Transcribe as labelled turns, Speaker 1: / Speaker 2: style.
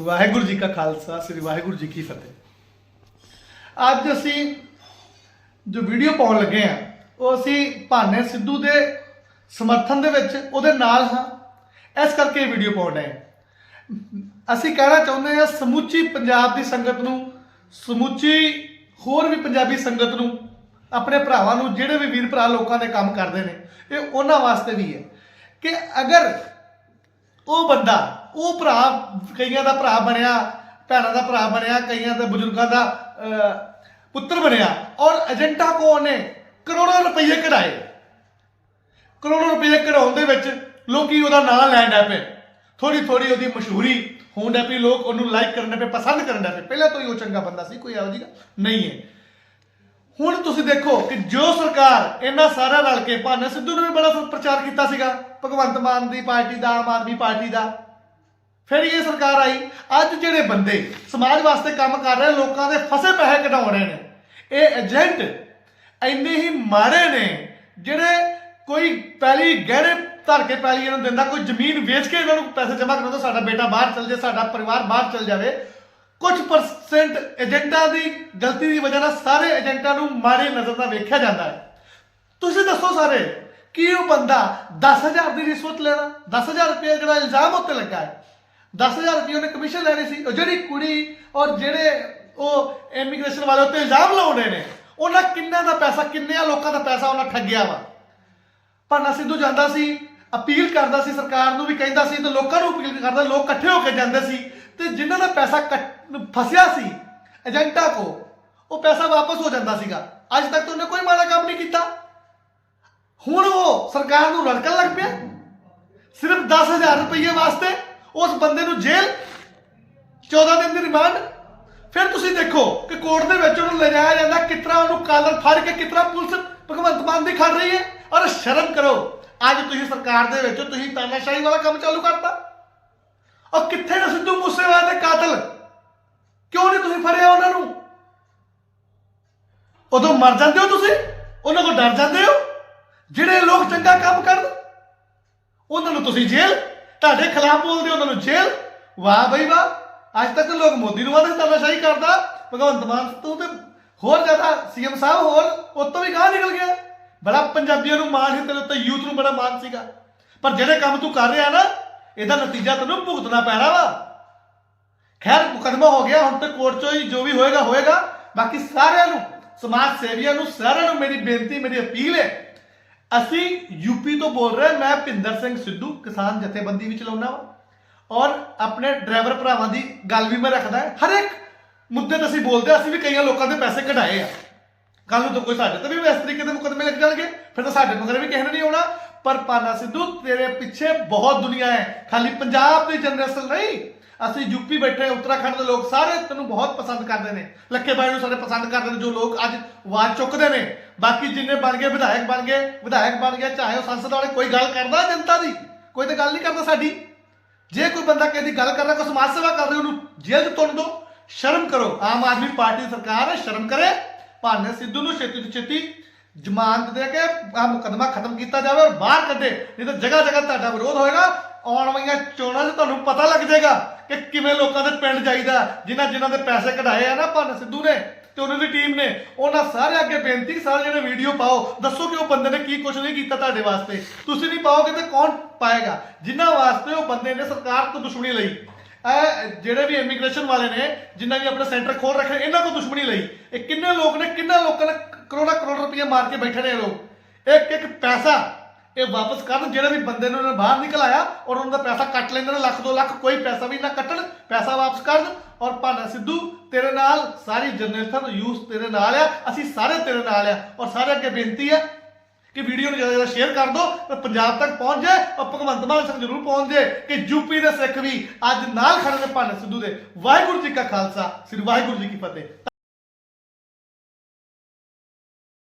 Speaker 1: ਵਾਹਿਗੁਰੂ ਜੀ ਕਾ ਖਾਲਸਾ, ਸ੍ਰੀ ਵਾਹਿਗੁਰੂ ਜੀ ਕੀ ਫਤਿਹ। ਅੱਜ ਅਸੀਂ ਜੋ ਵੀਡੀਓ ਪਾਉਣ ਲੱਗੇ ਆ ਉਹ ਅਸੀਂ ਭਾਨੇ ਸਿੱਧੂ ਦੇ ਸਮਰਥਨ ਦੇ ਵਿੱਚ ਉਹਦੇ ਨਾਲ ਹਾਂ। ਇਸ ਕਰਕੇ ਇਹ ਵੀਡੀਓ ਪਾਉਣ ਰਹੇ ਅਸੀਂ ਕਹਿਣਾ ਚਾਹੁੰਦੇ ਹਾਂ, ਸਮੁੱਚੀ ਪੰਜਾਬ ਦੀ ਸੰਗਤ ਨੂੰ, ਸਮੁੱਚੀ ਹੋਰ ਵੀ ਪੰਜਾਬੀ ਸੰਗਤ ਨੂੰ, ਆਪਣੇ ਭਰਾਵਾਂ ਨੂੰ, ਜਿਹੜੇ ਵੀ ਵੀਰ ਭਰਾ ਲੋਕਾਂ ਦੇ ਕੰਮ ਕਰਦੇ ਨੇ, ਇਹ ਉਹਨਾਂ ਵਾਸਤੇ ਵੀ ਹੈ ਕਿ ਅਗਰ ਉਹ ਬੰਦਾ ਉਹ ਭਰਾ, ਕਈਆਂ ਦਾ ਭਰਾ ਬਣਿਆ, ਭੈਣਾਂ ਦਾ ਭਰਾ ਬਣਿਆ, ਕਈਆਂ ਦੇ ਬਜ਼ੁਰਗਾਂ ਦਾ ਪੁੱਤਰ ਬਣਿਆ। ਔਰ ਏਜੰਟਾਂ ਕੋ ਉਹਨੇ ਕਰੋੜਾਂ ਰੁਪਏ ਕਢਾਏ। ਕਰੋੜਾਂ ਰੁਪਏ ਕਢਾਉਣ ਦੇ ਵਿੱਚ ਲੋਕੀ ਉਹਦਾ ਨਾਂ ਲੈਣ ਲੱਗ ਪਏ। ਥੋੜੀ ਥੋੜੀ ਉਹਦੀ ਮਸ਼ਹੂਰੀ ਹੋਣ ਲੱਗ ਪਈ, ਲੋਕ ਉਹਨੂੰ ਲਾਈਕ ਕਰਨ ਲੱਗ ਪਏ, ਪਸੰਦ ਕਰਨ ਲੱਗ ਪਏ। ਪਹਿਲਾਂ ਤੋਂ ਹੀ ਉਹ ਚੰਗਾ ਬੰਦਾ ਸੀ, ਕੋਈ ਇਹੋ ਜਿਹੀ ਨਹੀਂ ਹੈ। ਹੁਣ ਤੁਸੀਂ ਦੇਖੋ ਕਿ ਜੋ ਸਰਕਾਰ ਇਹਨਾਂ ਸਾਰਿਆਂ ਰਲ ਕੇ ਭਾਨਾ ਸਿੱਧੂ ਨੇ ਵੀ ਬੜਾ ਪ੍ਰਚਾਰ ਕੀਤਾ ਸੀਗਾ, ਭਗਵੰਤ ਮਾਨ ਦੀ ਪਾਰਟੀ ਦਾ, ਆਮ ਆਦਮੀ ਪਾਰਟੀ ਦਾ ਫਿਰ ਇਹ ਸਰਕਾਰ ਆਈ, ਅੱਜ ਜਿਹੜੇ ਬੰਦੇ ਸਮਾਜ ਵਾਸਤੇ ਕੰਮ ਕਰ ਰਹੇ ਲੋਕਾਂ ਦੇ ਫਸੇ ਪੈਸੇ ਕਢਾਉ ਰਹੇ ਨੇ, ਇਹ ਏਜੰਟ ਇੰਨੇ ਹੀ ਮਾੜੇ ਨੇ, ਜਿਹੜੇ ਕੋਈ ਪਹਿਲੀ ਗਹਿਣੇ ਧਰ ਕੇ ਪਹਿਲੀ ਇਹਨਾਂ ਨੂੰ ਦਿੰਦਾ, ਕੋਈ ਜ਼ਮੀਨ ਵੇਚ ਕੇ ਇਹਨਾਂ ਨੂੰ ਪੈਸੇ ਜਮ੍ਹਾਂ ਕਰਾਉਂਦਾ, ਸਾਡਾ ਬੇਟਾ ਬਾਹਰ ਚਲ ਜਾਏ ਸਾਡਾ ਪਰਿਵਾਰ ਬਾਹਰ ਚਲ ਜਾਵੇ, ਕੁਝ ਪਰਸੈਂਟ ਏਜੰਟਾਂ ਦੀ ਗਲਤੀ ਦੀ ਵਜ੍ਹਾ ਨਾਲ ਸਾਰੇ ਏਜੰਟਾਂ ਨੂੰ ਮਾੜੇ ਨਜ਼ਰ ਨਾਲ ਵੇਖਿਆ ਜਾਂਦਾ ਹੈ। ਤੁਸੀਂ ਦੱਸੋ ਸਾਰੇ, ਕਿ ਉਹ ਬੰਦਾ 10000 ਦੀ ਰਿਸ਼ਵਤ ਲੈਣਾ 10000 ਰੁਪਏ ਜਿਹੜਾ ਇਲਜ਼ਾਮ ਉੱਤੇ ਲੱਗਾ ਹੈ 10000 ਰੁਪਏ ਉਹਨੇ ਕਮਿਸ਼ਨ ਲੈਣੀ ਸੀ। ਉਹ ਜਿਹੜੀ ਕੁੜੀ ਔਰ ਜਿਹੜੇ ਉਹ ਇਮੀਗ੍ਰੇਸ਼ਨ ਵਾਲੇ ਉੱਤੇ ਇਲਜ਼ਾਮ ਲਾਉਂਦੇ ਨੇ, ਉਹਨਾਂ ਕਿੰਨਾ ਦਾ ਪੈਸਾ, ਕਿੰਨਿਆਂ ਲੋਕਾਂ ਦਾ ਪੈਸਾ ਉਹਨਾਂ ਠੱਗਿਆ ਵਾ। ਭਾਨਾ ਸਿੱਧੂ ਜਾਂਦਾ ਸੀ, ਅਪੀਲ ਕਰਦਾ ਸੀ, ਸਰਕਾਰ ਨੂੰ ਵੀ ਕਹਿੰਦਾ ਸੀ ਤੇ ਲੋਕਾਂ ਨੂੰ ਅਪੀਲ ਕਰਦਾ, ਲੋਕ ਇਕੱਠੇ ਹੋ ਕੇ ਜਾਂਦੇ ਸੀ ਤੇ ਜਿਨ੍ਹਾਂ ਦਾ ਪੈਸਾ ਕੱਟ- ਫਸਿਆ ਸੀ, ਏਜੰਟਾਂ ਕੋ, ਉਹ ਪੈਸਾ ਵਾਪਸ ਹੋ ਜਾਂਦਾ ਸੀਗਾ। ਅੱਜ ਤੱਕ ਤਾਂ ਉਹਨੇ ਕੋਈ ਮਾੜਾ ਕੰਮ ਨਹੀਂ ਕੀਤਾ। ਹੁਣ ਉਹ ਸਰਕਾਰ ਨੂੰ ਰੜਕਣ ਲੱਗ ਪਿਆ। ਸਿਰਫ 10000 ਰੁਪਏ ਵਾਸਤੇ ਉਸ ਬੰਦੇ ਨੂੰ ਜੇਲ੍ਹ 14 ਦਿਨ ਦੀ ਰਿਮਾਂਡ। ਫਿਰ ਤੁਸੀਂ ਦੇਖੋ ਕਿ ਕੋਰਟ ਦੇ ਵਿੱਚ ਉਹਨੂੰ ਲਿਜਾਇਆ ਜਾਂਦਾ ਕਿਤਨਾ ਉਹਨੂੰ ਕਾਲਰ ਫੜ ਕੇ ਕਿਤਨਾ ਪੁਲਿਸ ਭਗਵੰਤ ਮਾਨ ਦੀ ਖੜ ਰਹੀ ਹੈ। ਔਰ ਸ਼ਰਮ ਕਰੋ, ਅੱਜ ਤੁਸੀਂ ਸਰਕਾਰ ਦੇ ਵਿੱਚ ਤੁਸੀਂ ਤਾਨਾਸ਼ਾਹੀ ਵਾਲਾ ਕੰਮ ਚਾਲੂ ਕਰਤਾ। ਔਰ ਕਿੱਥੇ ਨੇ ਸਿੱਧੂ ਮੂਸੇਵਾਲੇ ਦੇ ਕਾਤਲ? ਕਿਉਂ ਨਹੀਂ ਤੁਸੀਂ ਫੜਿਆ ਉਹਨਾਂ ਨੂੰ? ਉਦੋਂ ਮਰ ਜਾਂਦੇ ਹੋ ਤੁਸੀਂ? ਉਹਨਾਂ ਕੋਲ ਡਰ ਜਾਂਦੇ ਹੋ? ਜਿਹੜੇ ਲੋਕ ਚੰਗਾ ਕੰਮ ਕਰਨ, ਉਹਨਾਂ ਨੂੰ ਤੁਸੀਂ ਜੇਲ੍ਹ ਤੁਹਾਡੇ ਖਿਲਾਫ ਬੋਲਦੇ ਉਹਨਾਂ ਨੂੰ ਜੇਲ੍ਹ? ਵਾਹ ਬਈ ਵਾਹ। ਅੱਜ ਤੱਕ ਲੋਕ ਮੋਦੀ ਨੂੰ ਆਦੇ ਤਾਨਾਸ਼ਾਹੀ ਕਰਦਾ, ਭਗਵੰਤ ਮਾਨ ਤੂੰ ਤੇ ਹੋਰ ਜ਼ਿਆਦਾ, ਸੀਐਮ ਸਾਹਿਬ ਹੋਰ ਉਹ ਵੀ ਗਾਹ ਨਿਕਲ ਗਿਆ। ਬੜਾ ਪੰਜਾਬੀਆਂ ਨੂੰ ਮਾਣ ਸੀ, ਤੇਰੇ ਉੱਤੇ ਯੂਥ ਨੂੰ ਬੜਾ ਮਾਣ ਸੀਗਾ। ਪਰ ਜਿਹੜੇ ਕੰਮ ਤੂੰ ਕਰ ਰਿਹਾ ਨਾ, ਇਹਦਾ ਨਤੀਜਾ ਤੈਨੂੰ ਭੁਗਤਣਾ ਪੈਣਾ ਵਾ। ਖੈਰ, ਮੁਕਦਮਾ ਹੋ ਗਿਆ, ਹੁਣ ਤੇ ਕੋਰਟ ਚੋਂ ਹੀ ਜੋ ਵੀ ਹੋਏਗਾ ਹੋਏਗਾ। ਬਾਕੀ ਸਾਰਿਆਂ ਨੂੰ, ਸਮਾਜ ਸੇਵੀਆਂ ਨੂੰ, ਸਾਰਿਆਂ ਨੂੰ ਮੇਰੀ ਬੇਨਤੀ, ਮੇਰੀ ਅਪੀਲ ਹੈ ਅਸੀਂ ਯੂਪੀ ਤੋਂ ਬੋਲ ਰਹੇ ਮੈਂ ਭਿੰਦਰ ਸਿੰਘ ਸਿੱਧੂ ਕਿਸਾਨ ਜਥੇਬੰਦੀ ਵੀ ਚਲਾਉਣਾ ਵਾ। ਔਰ ਆਪਣੇ ਡਰਾਈਵਰ ਭਰਾਵਾਂ ਦੀ ਗੱਲ ਵੀ ਮੈਂ ਰੱਖਦਾ ਹਰ ਇੱਕ ਮੁੱਦੇ ਤੇ ਅਸੀਂ ਬੋਲਦੇ ਹਾਂ, ਅਸੀਂ ਵੀ ਕਈਆਂ ਲੋਕਾਂ ਦੇ ਪੈਸੇ ਕਢਾਏ ਆ। ਕੱਲ ਨੂੰ ਤਾਂ ਕੋਈ ਸਾਡੇ ਤੇ ਵੀ ਇਸ ਤਰੀਕੇ ਦੇ ਮੁਕਦਮੇ ਲੱਗ ਜਾਣਗੇ ਫਿਰ ਤਾਂ ਸਾਡੇ ਮਗਰ ਵੀ ਕਿਸੇ ਨੇ ਨਹੀਂ ਆਉਣਾ। ਪਰ ਪਾਨਾ ਸਿੱਧੂ ਤੇਰੇ ਪਿੱਛੇ ਬਹੁਤ ਦੁਨੀਆ ਹੈ। ਖਾਲੀ ਪੰਜਾਬ ਦੀ ਜਨਰੇਸ਼ਨ ਨਹੀਂ ਅਸੀਂ ਯੂਪੀ ਬੈਠੇ ਉੱਤਰਾਖੰਡ ਦੇ ਲੋਕ ਸਾਰੇ ਤੈਨੂੰ ਬਹੁਤ ਪਸੰਦ ਕਰਦੇ ਨੇ। ਲੱਖੇ ਬਾਈ ਨੂੰ ਸਾਰੇ ਪਸੰਦ ਕਰਦੇ ਨੇ, ਜੋ ਲੋਕ ਅੱਜ ਆਵਾਜ਼ ਚੁੱਕਦੇ ਨੇ। ਬਾਕੀ ਜਿੰਨੇ ਬਣ ਗਏ, ਵਿਧਾਇਕ ਬਣ ਗਏ, ਵਿਧਾਇਕ ਬਣ ਗਏ ਚਾਹੇ ਉਹ ਸੰਸਦ ਵਾਲੇ, ਕੋਈ ਗੱਲ ਕਰਦਾ ਜਨਤਾ ਦੀ? ਕੋਈ ਤਾਂ ਗੱਲ ਨਹੀਂ ਕਰਦਾ ਸਾਡੀ। ਜੇ ਕੋਈ ਬੰਦਾ ਕਿਸੇ ਦੀ ਗੱਲ ਕਰਦਾ, ਕੋਈ ਸਮਾਜ ਸੇਵਾ ਕਰ ਰਿਹਾ, ਉਹਨੂੰ ਜੇਲ੍ਹ 'ਚ ਤੁੰਨ ਦਿਓ ਸ਼ਰਮ ਕਰੋ। ਆਮ ਆਦਮੀ ਪਾਰਟੀ ਦੀ ਸਰਕਾਰ ਹੈ, ਸ਼ਰਮ ਕਰੇ। ਭਾਨੇ ਸਿੱਧੂ ਨੂੰ ਛੇਤੀ ਤੋਂ ਛੇਤੀ ਜ਼ਮਾਨਤ ਦੇ ਕੇ ਆ ਮੁਕਦਮਾ ਖਤਮ ਕੀਤਾ ਜਾਵੇ ਔਰ ਬਾਹਰ ਕੱਢੇ। ਨਹੀਂ ਤਾਂ ਜਗ੍ਹਾ ਜਗ੍ਹਾ ਤੁਹਾਡਾ ਵਿਰੋਧ ਹੋਏਗਾ। ਆਉਣ ਵਾਲੀਆਂ ਚੋਣਾਂ 'ਚ ਤੁਹਾਨੂੰ ਪਤਾ ਲੱਗ ਜਾਏਗਾ ਕਿ ਕਿਵੇਂ ਲੋਕਾਂ ਦੇ ਪਿੰਡ ਜਾਈਦਾ, ਜਿਨ੍ਹਾਂ ਜਿਨ੍ਹਾਂ ਦੇ ਪੈਸੇ ਕਢਾਏ ਆ ਨਾ ਭਾਨੇ ਸਿੱਧੂ ਨੇ ਤੇ ਉਹਨਾਂ ਦੀ ਟੀਮ ਨੇ, ਉਹਨਾਂ ਸਾਰੇ ਅੱਗੇ ਬੇਨਤੀ, ਸਾਰੇ ਜਿਹੜੇ ਵੀਡੀਓ ਪਾਓ। ਦੱਸੋ ਕਿ ਉਹ ਬੰਦੇ ਨੇ ਕੀ ਕੁਝ ਨਹੀਂ ਕੀਤਾ ਤੁਹਾਡੇ ਵਾਸਤੇ। ਤੁਸੀਂ ਨਹੀਂ ਪਾਓਗੇ ਤੇ ਕੌਣ ਪਾਏਗਾ? ਜਿਨ੍ਹਾਂ ਵਾਸਤੇ ਉਹ ਬੰਦੇ ਨੇ ਸਰਕਾਰ ਤੋਂ ਦੁਸ਼ਮਣੀ ਲਈ। ਇਹ ਜਿਹੜੇ ਵੀ ਇਮੀਗ੍ਰੇਸ਼ਨ ਵਾਲੇ ਨੇ, ਜਿਨ੍ਹਾਂ ਵੀ ਆਪਣੇ ਸੈਂਟਰ ਖੋਲ ਰੱਖੇ ਇਹਨਾਂ ਤੋਂ ਦੁਸ਼ਮਣੀ ਲਈ। ਇਹ ਕਿੰਨੇ ਲੋਕ ਨੇ, ਕਿੰਨਾ ਲੋਕਾਂ ਨੇ ਕਰੋੜਾ ਕਰੋੜ ਰੁਪਏ ਮਾਰ ਕੇ ਬੈਠੇ ਨੇ ਇਹ ਲੋਕ। ਇੱਕ ਇੱਕ ਪੈਸਾ ਇਹ ਵਾਪਸ ਕਰਨ, ਜਿਹੜੇ ਵੀ ਬੰਦੇ ਨੂੰ ਇਹਨਾਂ ਬਾਹਰ ਨਿਕਲ ਆਇਆ ਔਰ ਉਹਨਾਂ ਦਾ ਪੈਸਾ ਕੱਟ ਲੈਂਦੇ ਨੇ, ਲੱਖ ਦੋ ਲੱਖ, ਕੋਈ ਪੈਸਾ ਵੀ ਨਾ ਕੱਟਣ, ਪੈਸਾ ਵਾਪਸ ਕਰਨ। ਔਰ ਭਾਨਾ ਸਿੱਧੂ, ਤੇਰੇ ਨਾਲ ਸਾਰੀ ਜਨਰੇਸ਼ਨ ਯੂਥ ਤੇਰੇ ਨਾਲ ਆ, ਅਸੀਂ ਸਾਰੇ ਤੇਰੇ ਨਾਲ ਆ। ਔਰ ਸਾਰੇ ਅੱਗੇ ਬੇਨਤੀ ਹੈ ਕਿ ਵੀਡੀਓ ਨੂੰ ਜ਼ਿਆਦਾ ਜ਼ਿਆਦਾ ਸ਼ੇਅਰ ਕਰ ਦਿਓ ਤੇ ਪੰਜਾਬ ਤੱਕ ਪਹੁੰਚ ਜਾਏ ਔਰ ਭਗਵੰਤ ਮਾਨ ਸਿੰਘ ਜ਼ਰੂਰ ਪਹੁੰਚ ਜਾਏ ਕਿ ਯੂਪੀ ਦੇ ਸਿੱਖ ਵੀ ਅੱਜ ਨਾਲ ਖੜੇ ਨੇ ਭਾਨਾ ਸਿੱਧੂ ਦੇ। ਵਾਹਿਗੁਰੂ ਜੀ ਕਾ ਖਾਲਸਾ, ਸ੍ਰੀ ਵਾਹਿਗੁਰੂ ਜੀ ਕੀ ਫਤਿਹ।